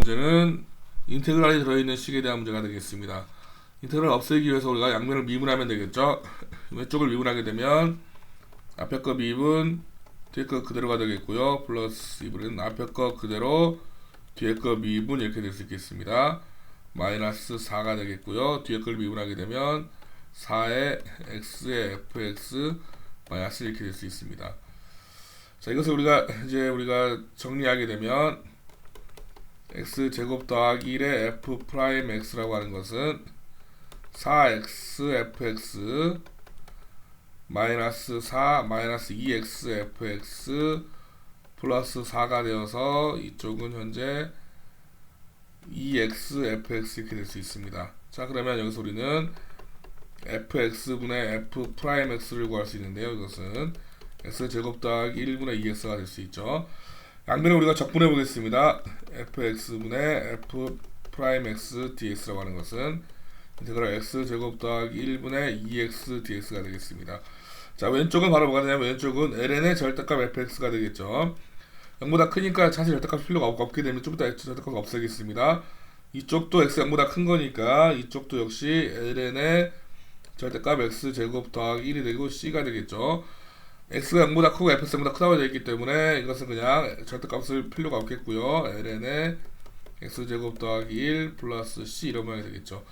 문제는 인테그랄이 들어있는 식에 대한 문제가 되겠습니다. 인테그랄 없애기 위해서 우리가 양면을 미분하면 되겠죠. 왼쪽을 미분하게 되면 앞에 거 미분 뒤에 거 그대로가 되겠고요. 플러스 2분은 앞에 거 그대로 뒤에 거 미분 이렇게 될 수 있겠습니다. 마이너스 4가 되겠고요. 뒤에 걸 미분하게 되면 4의 x의 fx 마이너스 이렇게 될 수 있습니다. 자 이것을 우리가 이제 우리가 정리하게 되면 x 제곱 더하기 1의 f 프라임 x라고 하는 것은 4x fx 마이너스 4 마이너스 2x fx 플러스 4가 되어서 이쪽은 현재 2x fx 이렇게 될 수 있습니다. 자 그러면 여기서 우리는 fx분의 f 프라임 x를 구할 수 있는데요. 이것은 x 제곱 더하기 1분의 2x가 될 수 있죠. 양변을 우리가 적분해 보겠습니다. fx분의 f 프라임 x dx라고 하는 것은 인테그랄 x 제곱 더하기 1분의 2x dx가 되겠습니다. 자 왼쪽은 바로 뭐가 되냐면 왼쪽은 ln의 절대값 fx가 되겠죠. 0보다 크니까 사실 절대값 필요가 없- 없게 되면 좀 이따 절대값 없애겠습니다. 이쪽도 x 0보다 큰 거니까 이쪽도 역시 ln의 절대값 x 제곱 더하기 1이 되고 c가 되겠죠. X가 0보다 크고 fx 0보다 크다고 되어 있기 때문에 이것은 그냥 절대값을 필요가 없겠고요. ln의 x 제곱 더하기 1 플러스 c 이런 모양이 되겠죠.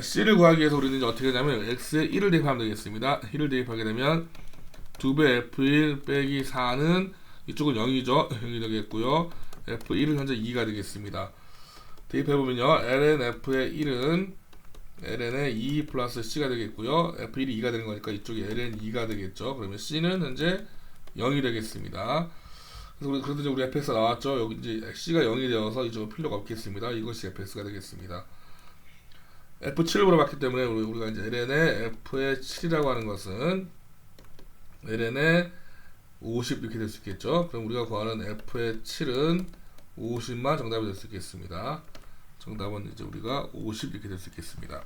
c를 구하기 위해서 우리는 이제 어떻게 하냐면 x에 1을 대입하면 되겠습니다. 1을 대입하게 되면 2배 f1 빼기 4는 이쪽은 0이죠. 0이 되겠고요. f1은 현재 2가 되겠습니다. 대입해보면요. ln f의 1은 ln의 2 플러스 c가 되겠고요. f1이 2가 되는 거니까 이쪽이 ln 2가 되겠죠. 그러면 c는 현재 0이 되겠습니다. 그래서 그래도 이제 우리 fx가 나왔죠. 여기 이제 c가 0이 되어서 이쪽은 필요가 없겠습니다. 이것이 fx가 되겠습니다. f7을 물어봤기 때문에 우리- 우리가 이제 ln의 f의 7이라고 하는 것은 ln의 50 이렇게 될 수 있겠죠. 그럼 우리가 구하는 f의 7은 50만 정답이 될 수 있겠습니다. 정답은 이제 우리가 50 이렇게 될 수 있겠습니다.